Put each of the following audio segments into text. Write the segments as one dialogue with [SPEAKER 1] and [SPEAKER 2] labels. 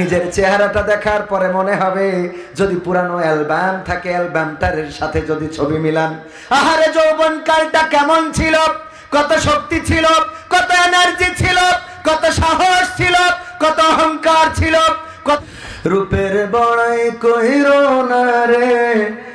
[SPEAKER 1] নিজের চেহারাটা দেখার পরে মনে হবে যদি পুরানো অ্যালবাম থাকে, অ্যালবামটার সাথে যদি ছবি মিলান। আহারে, যৌবন কালটা কেমন ছিল? কত শক্তি ছিল? কত এনার্জি ছিল? কত সাহস ছিল? কত অহংকার ছিল? কত রূপের বড়াই কহির না রে।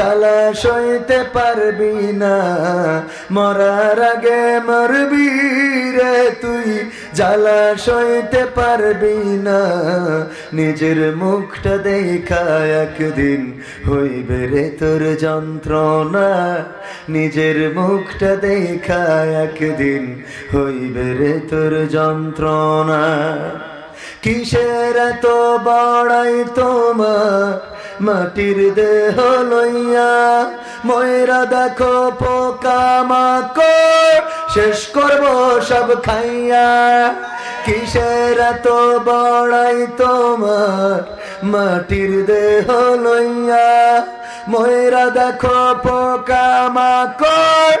[SPEAKER 1] জ্বালা সইতে পারবি না, মরার আগে মরবি রে তুই। জ্বালা সইতে পারবি না, নিজের মুখটা দেখা একদিন হইবে রে তোর যন্ত্রণা। নিজের মুখটা দেখা একদিন হইবে রে তোর যন্ত্রণা। কিসের এত বড়াই তোমার? মাটির দেহ লইয়া ময়রা দেখো পোকা মাকড়। শেষ করব সব খাইয়া। কিসের এত বড়াই তোমার? মাটির দেহ লইয়া ময়রা দেখো পোকা মাকড়।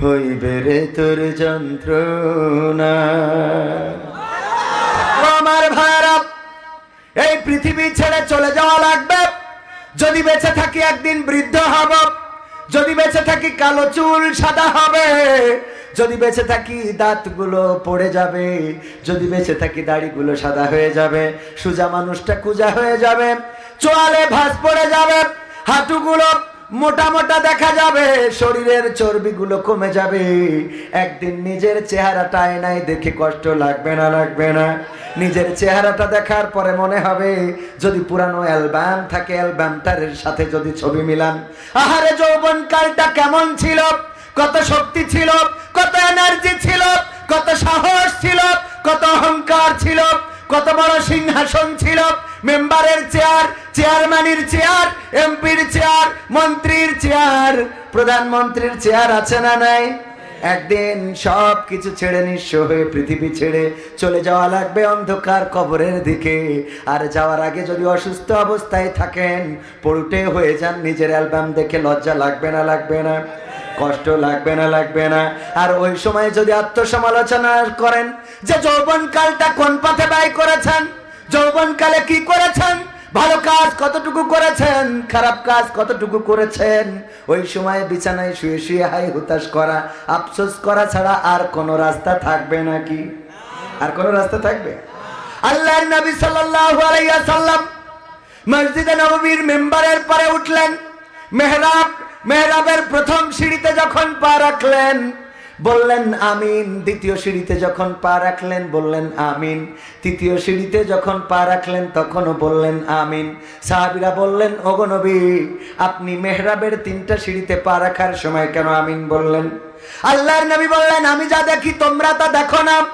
[SPEAKER 1] হইবে রে তোর যন্ত্রণা। আমার এই পৃথিবী ছেড়ে চলে যাওয়া লাগবে। যদি বেঁচে থাকি একদিন বৃদ্ধ হব, যদি বেঁচে থাকি কালো চুল সাদা হবে, যদি বেঁচে থাকি দাঁতগুলো পড়ে যাবে, যদি বেঁচে থাকি দাড়িগুলো সাদা হয়ে যাবে, সুজা মানুষটা কুজা হয়ে যাবে, চোয়ালে ভাঁজ পড়ে যাবে, হাঁটুগুলো মোটা মোটা দেখা যাবে, শরীরের চর্বিগুলো কমে যাবে। একদিন নিজের চেহারাটা আয়নায় দেখে কষ্ট লাগবে না লাগবে না। নিজের চেহারাটা দেখার পরে মনে হবে, যদি পুরানো অ্যালবাম থাকে, অ্যালবামটার সাথে যদি ছবি মিলান। আহারে, যৌবন কালটা কেমন ছিল? কত শক্তি ছিল? কত এনার্জি ছিল? কত সাহস ছিল? কত অহংকার ছিল? কত বড় সিংহাসন ছিল? মেম্বারের চেয়ার, চেয়ারম্যানের চেয়ার, এমপির চেয়ার, মন্ত্রীর চেয়ার। প্রধানমন্ত্রীর চেয়ার আছে না নাই? একদিন সব কিছু ছেড়ে নিঃস্ব হয়ে পৃথিবী ছেড়ে চলে যাওয়া লাগবে অন্ধকার কবরের দিকে। আর যাওয়ার আগে যদি অসুস্থ অবস্থায় থাকেন পড়ুটে হয়ে যান নিজের অ্যালবাম দেখে লজ্জা লাগবে না লাগবে না? কষ্ট লাগবে না লাগবে না? আর ওই সময় যদি আত্মসমালোচনা করেন যে যৌবন কালটা কোন পথে ব্যয় করেছেন? যৌবন কালে কি করেছেন? ভালো কাজ কতটুকু করেছেন? খারাপ কাজ কতটুকু করেছেন? ওই সময় বিছানায় শুয়ে শুয়ে হাই হুতাশ করা, আফসোস করা ছাড়া আর কোনো রাস্তা থাকবে নাকি? আর কোনো রাস্তা থাকবে? আল্লাহ নবী সাল্লাম মসজিদে নববীর মেম্বারের পরে উঠলেন। মেহরাব, মেহরাবের প্রথম সিঁড়িতে যখন পা রাখলেন বললেন আমিন। দ্বিতীয় সিঁড়িতে যখন পা রাখলেন, বললেন আমিন। তৃতীয় সিঁড়িতে যখন পা রাখলেন, তখনও বললেন আমিন। সাহাবিরা বললেন নবী, আপনি মেহরাবের তিনটা সিঁড়িতে পা রাখার সময় কেন আমিন বললেন? আল্লাহর নবী বললেন, আমি যা দেখি তোমরা তা দেখো না।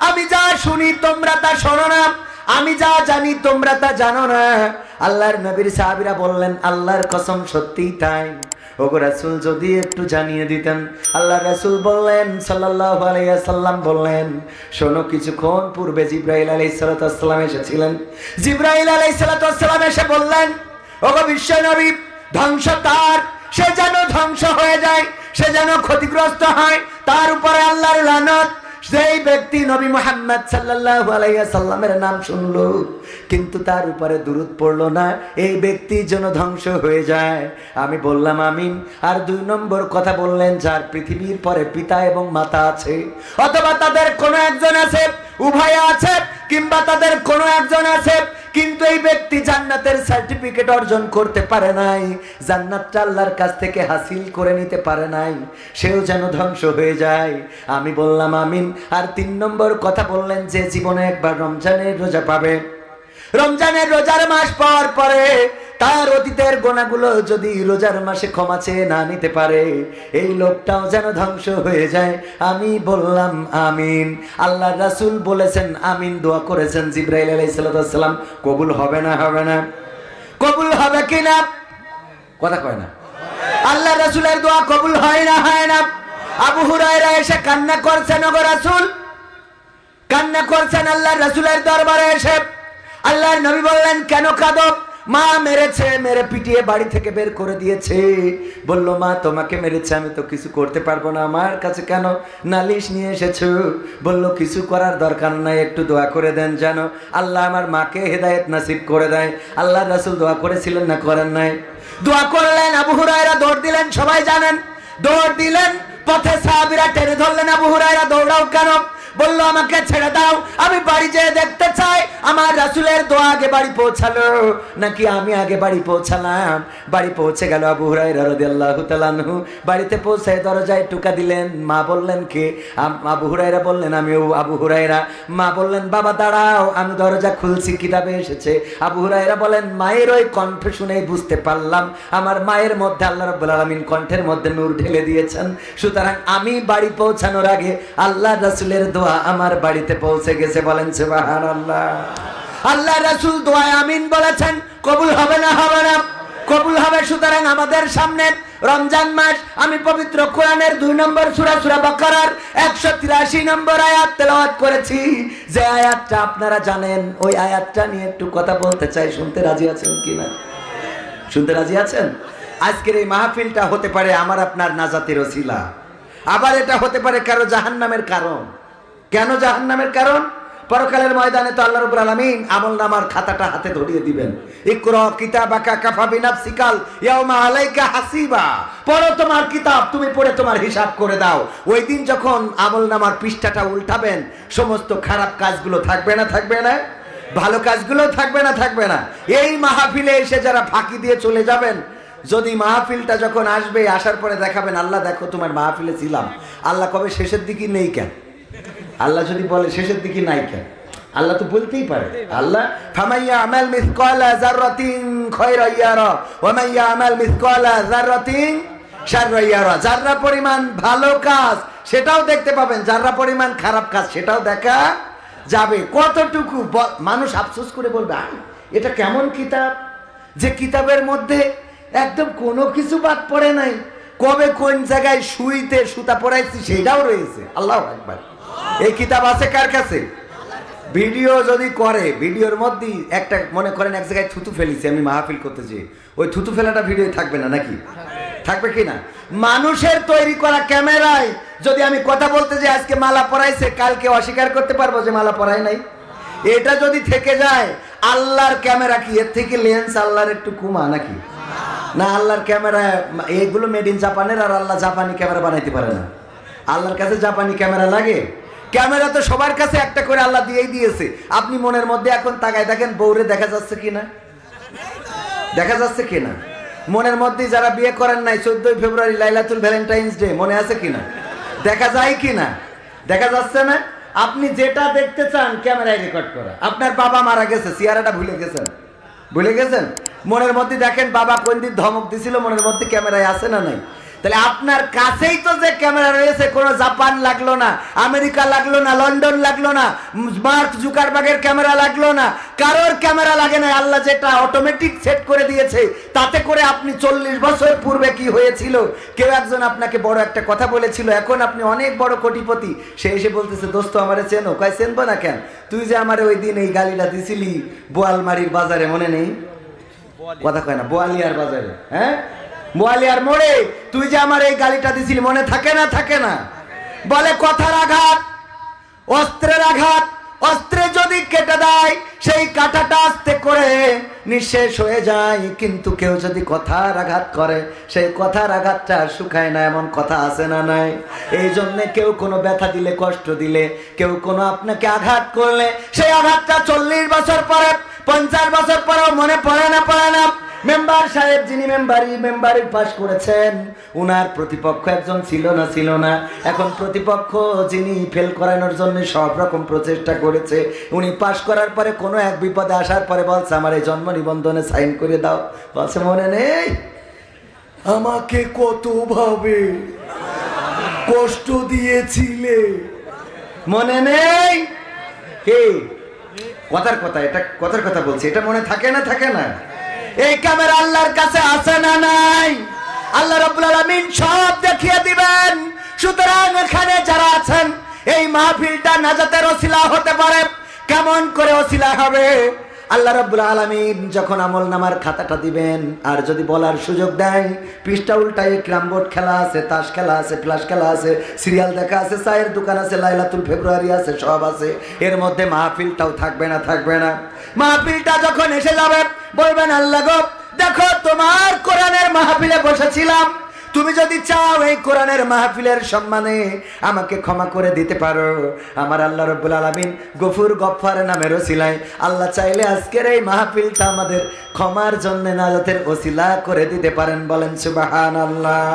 [SPEAKER 1] আমি যা শুনি তোমরা তা শোনো না। আমি যা জানি তোমরা তা জানো না। আল্লাহর নবীর সাহাবিরা বললেন, আল্লাহর কসম সত্যিই তাই। ওগো রাসূল, যদি একটু জানিয়ে দিতেন। আল্লাহ রাসূল বললেন, সাল্লাল্লাহু আলাইহি সাল্লাম বললেন, শোনো, কিছুক্ষণ পূর্বে জিব্রাইল আলাইহিস সালাতু ওয়াসসালাম এসেছিলেন। জিব্রাইল আলাইহিস সালাতু ওয়াসসালাম এসে বললেন, ওগো বিশ্ব নবী, ধ্বংস তার। সে যেন ধ্বংস হয়ে যায়, সে যেন ক্ষতিগ্রস্ত হয়, তার উপরে আল্লাহর লানত। সেই ব্যক্তি নবী মোহাম্মদ সাল্লাল্লাহু আলাইহি সাল্লামের নাম শুনলো। কিন্তু তার উপরে দূরত পড়ল না। এই ব্যক্তি যেন ধ্বংস হয়ে যায়। আমি বললাম, আমিন। আর দুই নম্বর কথা বললেন, যার পৃথিবীর পরে পিতা এবং মাতা আছে, অথবা তাদের কোনো একজন আছে, উভয় আছে, কিংবা তাদের কোনো একজন আছে, কিন্তু এই ব্যক্তি জান্নাতের সার্টিফিকেট অর্জন করতে পারে নাই, জান্নাতটা আল্লাহর কাছ থেকে হাসিল করে নিতে পারে নাই, সেও যেন ধ্বংস হয়ে যায়। আমি বললাম, আমিন। আর তিন নম্বর কথা বললেন, যে জীবনে একবার রমজানের রোজা পাবে রমজানের রোজার মাস পর পরে তার অতীতের গোনাগুলো যদি রোজার মাসে ক্ষমা চেয়ে না নিতে পারে, এই লোকটাও যেন ধ্বংস হয়ে যায়। আমি বললাম, আমিন। আল্লাহ রাসূল বলেছেন, আমিন দোয়া করেছেন জিব্রাইল আলাইহিস সালাম কবুল হবে না হবে না। কবুল হবে কি না? কথা কয় না। আল্লাহ রাসূলের দোয়া কবুল হয় না হয় না। আবু হুরায়রা এসে কান্না করছেন ওগো রাসূল। কান্না করছেন আল্লাহ রাসূলের দরবারে এসে। আল্লাহর নবী বললেন, কেন কাঁদো? মা মেরেছে, মেরে পিটিয়ে বাড়ি থেকে বের করে দিয়েছে। বলল, মা, তোমাকে মেরেছে, আমি তো কিছু করতে পারব না। আমার কাছে কেন নালিশ নিয়ে এসেছ? বলল, কিছু করার দরকার নাই, একটু দোয়া করে দেন যেন আল্লাহ আমার মাকে হেদায়েত নাসিব করে দেয়। আল্লাহ রাসূল দোয়া করেছিলেন না করেন নাই? দোয়া করলেন, আবু হুরায়রা দৌড় দিলেন, সবাই জানেন, দৌড় দিলেন, পথে সাহাবিরা টেনে ধরলেন, আবু হুরায়রা, দৌড়াও কেন? বলল, আমাকে ছেড়ে দাও, আমি বাড়ি যেয়ে দেখতে চাই। আমার রাসুলের দোয়া আগে বাড়ি পৌঁছালো। নাকি আমি আগে বাড়ি পৌঁছালাম? বাড়ি পৌঁছে গেল আবু হুরাইরা রাদিয়াল্লাহু তাআলা আনহু। বাড়িতে পৌঁছে দরজায় টুকা দিলেন। মা বললেন, কে? আবু হুরাইরা বললেন, আমি ও আবু হুরাইরা মা বললেন, বাবা, দাঁড়াও, আমি দরজা খুলছি, কিতাবে এসেছে। আবু হুরাইরা বলেন, মায়ের ওই কণ্ঠ শুনেই বুঝতে পারলাম। আমার মায়ের মধ্যে আল্লাহ রাব্বুল আলামিন কণ্ঠের মধ্যে নূর ঢেলে দিয়েছেন। সুতরাং আমি বাড়ি পৌঁছানোর আগে আল্লাহ রাসুলের দোয়া আমার বাড়িতে পৌঁছে গেছে, বলেন সুবহানাল্লাহ। আল্লাহ রাসূল দোয়ায় আমিন বলেছেন, কবুল হবে না হবে না, কবুল হবে সুতরাং আমাদের সামনে রমজান মাস, আমি পবিত্র কোরআনের দুই নম্বর সুরা সুরা বাকারার একশো তিরাশি নম্বর আয়াত তেলাওয়াত করেছি। যে আয়াতটা আপনারা জানেন, ওই আয়াতটা নিয়ে একটু কথা বলতে চাই, শুনতে রাজি আছেন কিনা শুনতে রাজি আছেন? আজকের এই মাহফিলটা হতে পারে আমার আপনার নাজাতের ওসিলা। আবার এটা হতে পারে কারও জাহান্নামের কারণ। কেন জাহান্নামের কারণ? পরকালের ময়দানে তো আল্লাহ রাব্বুল আলামিন আমল নামার খাতাটা হাতে ধরিয়ে দিবেন। ইকরা তুমি পড়ে তোমার হিসাব করে দাও। ওই দিন যখন আমল নামার পৃষ্ঠাটা উল্টাবেন, সমস্ত খারাপ কাজগুলো থাকবে না থাকবে না? ভালো কাজগুলো থাকবে না থাকবে না? এই মাহফিলে এসে যারা ফাঁকি দিয়ে চলে যাবেন, যদি মাহফিলটা যখন আসবে, আসার পরে দেখাবেন, আল্লাহ দেখো তোমার মাহফিলে ছিলাম। আল্লাহ কবে শেষের দিকে নেই কেন? আল্লাহ যদি বলে শেষের দিকে নাই কেন? আল্লাহ তো বলতেই পারে। আল্লাহ ফামাইয়া যাররা পরিমাণ ভালো কাজ সেটাও দেখতে পাবেন। যাররা পরিমাণ খারাপ কাজ সেটাও দেখা যাবে। কতটুকু মানুষ আফসোস করে বলবে "আহ, এটা কেমন কিতাব? যে কিতাবের মধ্যে একদম কোনো কিছু বাদ পড়ে নাই। কবে কোন জায়গায় শুইতে সুতা পড়াইছি সেটাও রয়েছে। আল্লাহ একবার এই কিতাব আছে কার কাছে? ভিডিও যদি করে, ভিডিওর মধ্যেই একটা মনে করেন এক জায়গায় থুতু ফেলিছি, আমি মাহফিল করতে যেয়ে। ওই থুতু ফেলাটা ভিডিও থাকবে না নাকি? থাকবে কি না? মানুষের তৈরি করা ক্যামেরায় যদি আমি কথা বলতে যে আজকে মালা পরাইছে, কালকে অস্বীকার করতে পারব যে মালা পরাই নাই। এটা যদি থেকে যায়, আল্লাহর ক্যামেরা কি? এর থেকে লেন্স আল্লাহর একটু কুমা নাকি? না, আল্লাহর ক্যামেরা, এগুলো মেড ইন জাপানের আর আল্লাহ জাপানি ক্যামেরা বানাইতে পারে না। আল্লাহর কাছে জাপানি ক্যামেরা লাগে? ক্যামেরা তো সবার কাছে একটা করে আল্লাহ দিয়েই দিয়েছে। আপনি মনের মধ্যে এখন তাকায় দেখেন, বউরে দেখা যাচ্ছে কিনা? দেখা যাচ্ছে কিনা? মনের মধ্যে যারা বিয়ে করেন নাই, চোদ্দই ফেব্রুয়ারি লাইলাতুল ভ্যালেন্টাইন্স ডে, মনে আছে কিনা? দেখা যায় কিনা? দেখা যাচ্ছে না? আপনি যেটা দেখতে চান, ক্যামেরায় রেকর্ড করা। আপনার বাবা মারা গেছে চেহারাটা ভুলে গেছেন? ভুলে গেছেন? মনের মধ্যে দেখেন, বাবা কোন দিন ধমক দিছিল, মনের মধ্যে ক্যামেরায় আছে না নাই? তাহলে আপনার কাছেই তো যে ক্যামেরা রয়েছে কোনো জাপান লাগল না আমেরিকা লাগল না লন্ডন লাগল না মার্ক জুকারবাগের ক্যামেরা লাগল না কারোর ক্যামেরা লাগে না আল্লাহ যেটা অটোমেটিক সেট করে দিয়েছে তাতে করে আপনি চল্লিশ বছর পূর্বে কি হয়েছিল? কেউ একজন আপনাকে বড় একটা কথা বলেছিল এখন আপনি অনেক বড় কোটিপতি সে এসে বলতেছে দোস্ত আমারে চেনো। কয় চেনবো না কেন? তুই যে আমার ওই দিন এই গালিটা দিছিলি বোয়ালমারির বাজারে মনে নেই? কথা কয় না বোয়ালিয়ার বাজারে হ্যাঁ? বোয়ালিয়ার মোড়ে, তুই যে আমার এই গালিটা দিছিলি, মনে থাকে না থাকে না? বলে কথার আঘাত, অস্ত্রের আঘাত, অস্ত্রে যদি কেটে দেয়, সেই কাঁটাটা আস্তে করে নিঃশেষ হয়ে যায়। কিন্তু কেউ যদি কথার আঘাত করে, সেই কথার আঘাতটা শুকায় না, এমন কথা আছে না নাই? এই জন্যে কেউ কোনো ব্যথা দিলে, কষ্ট দিলে, কেউ কোনো আপনাকে আঘাত করলে, সেই আঘাতটা চল্লিশ বছর পরে, পঞ্চাশ বছর পরেও মনে পড়ে না পড়ে না। মেম্বার সাহেব যিনি মেম্বারি মেম্বারি পাশ করেছেন, উনার প্রতিপক্ষ একজন ছিল না ছিল না। এখন প্রতিপক্ষ যিনি ফেল করানোর জন্য সব রকম প্রচেষ্টা করেছে, উনি পাশ করার পরে কোনো এক বিপদে আসার পরে বলছে, আমার এই জন্ম নিবন্ধনে সাইন করে দাও। বলছে, মনে নেই? আমাকে কতভাবে কষ্ট দিয়েছিলে। মনে নেই? কথার কথা, এটা কথার কথা বলছি, এটা মনে থাকে না থাকে না? এই ক্যামেরা আল্লাহর কাছে আছে না নাই? আল্লাহ রাব্বুল আলামিন সব দেখিয়ে দিবেন। সুতরাং এখানে যারা আছেন, এই মাহফিলটা নাজাতের ওসিলা হতে পারে। কেমন করে ওসিলা হবে? আল্লাহ রাব্বুল আলামিন যখন আমল নামার খাতাটা দিবেন, আর যদি বলার সুযোগ দেয়, পৃষ্ঠা উল্টায় ক্রাম বোর্ড খেলা আছে, তাস খেলা আছে, ফ্লাশ খেলা আছে, সিরিয়াল দেখা আছে, চায়ের দোকান আছে, লাইলাতুল ফেব্রুয়ারি আছে, সব আছে। এর মধ্যে মাহফিলটাও থাকবে না থাকবে না। মাহফিলটা যখন এসে যাবে বলবেন, আল্লাহ গো, দেখো তোমার কোরআনের মাহফিলে বসেছিলাম। তুমি যদি চাও এই কোরআনের মাহফিলের সম্মানে আমাকে ক্ষমা করে দিতে পারো। আমার আল্লাহ রব্বুল আলমিন গফুর গফার নামের ওসিলায় আল্লাহ চাইলে আজকের এই মাহফিলটা আমাদের ক্ষমার জন্যে নাজাতের ওসিলা করে দিতে পারেন বলেন সুবাহান আল্লাহ